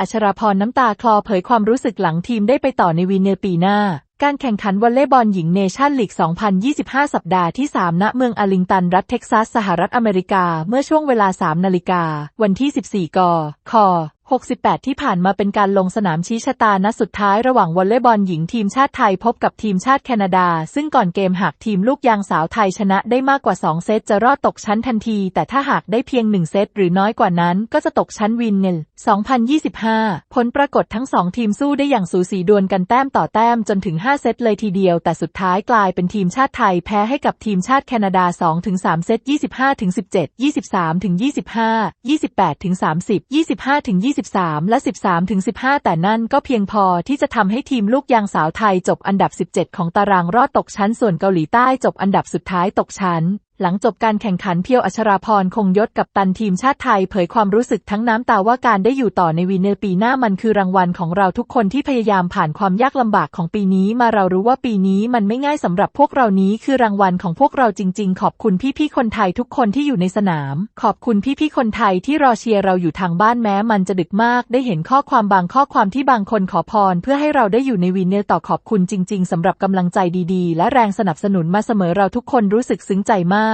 อัชราพรน้ำตาคลอเผยความรู้สึกหลังทีมได้ไปต่อในวีเนปีหน้า การแข่งขันวอลเลย์บอลหญิงเนชั่นลีก 2025 สัปดาห์ที่ 3 ณ เมืองอาร์ลิงตัน รัฐเท็กซัส สหรัฐอเมริกา เมื่อช่วงเวลา 3 นาฬิกา วันที่ 14 กค68 ที่ผ่านมาเป็นการลงสนามชี้ชะตานัดสุดท้ายระหว่างวอลเลย์บอลหญิงทีมชาติไทยพบกับทีมชาติแคนาดา ซึ่งก่อนเกมหากทีมลูกยางสาวไทยชนะได้มากกว่า 2 เซตจะรอดตกชั้นทันที แต่ถ้าหากได้เพียง 1 เซตหรือน้อยกว่านั้นก็จะตกชั้นวินเนล2025 ผลปรากฏทั้ง 2 ทีมสู้ได้อย่างสูสีดวลกันแต้มต่อแต้มจนถึง 5 เซตเลยทีเดียว แต่สุดท้ายกลายเป็นทีมชาติไทยแพ้ให้กับทีมชาติแคนาดา 2-3 เซต25-17 23-25 28-30 25-2 23 และ 13-15 แต่นั่นก็เพียงพอที่จะทำให้ทีมลูกยางสาวไทยจบอันดับ 17 ของตารางรอดตกชั้นส่วนเกาหลีใต้จบอันดับสุดท้ายตกชั้น หลังจบการแข่งขันเพียวอัชราพรคงยศกับตันทีมชาติไทยเผยความรู้สึกทั้งน้ำตาว่าการได้อยู่ต่อในวีเนลปีหน้ามันคือรางวัลของเราทุกคนที่พยายามผ่านความยากลำบากของปีนี้มาเรารู้ว่าปีนี้มันไม่ง่ายสำหรับพวกเรานี้คือรางวัลของพวกเราจริง ๆ ขอบคุณพี่ๆคนไทยทุกคนที่อยู่ในสนาม ขอบคุณพี่ๆคนไทยที่รอเชียร์เราอยู่ทางบ้านแม้มันจะดึกมาก ได้เห็นข้อความบางข้อความที่บางคนขอพร เพื่อให้เราได้อยู่ในวีเนลต่อขอบคุณจริง ๆสำหรับกำลังใจดีๆ และแรงสนับสนุนมาเสมอเราทุกคนรู้สึกซึ้งใจมาก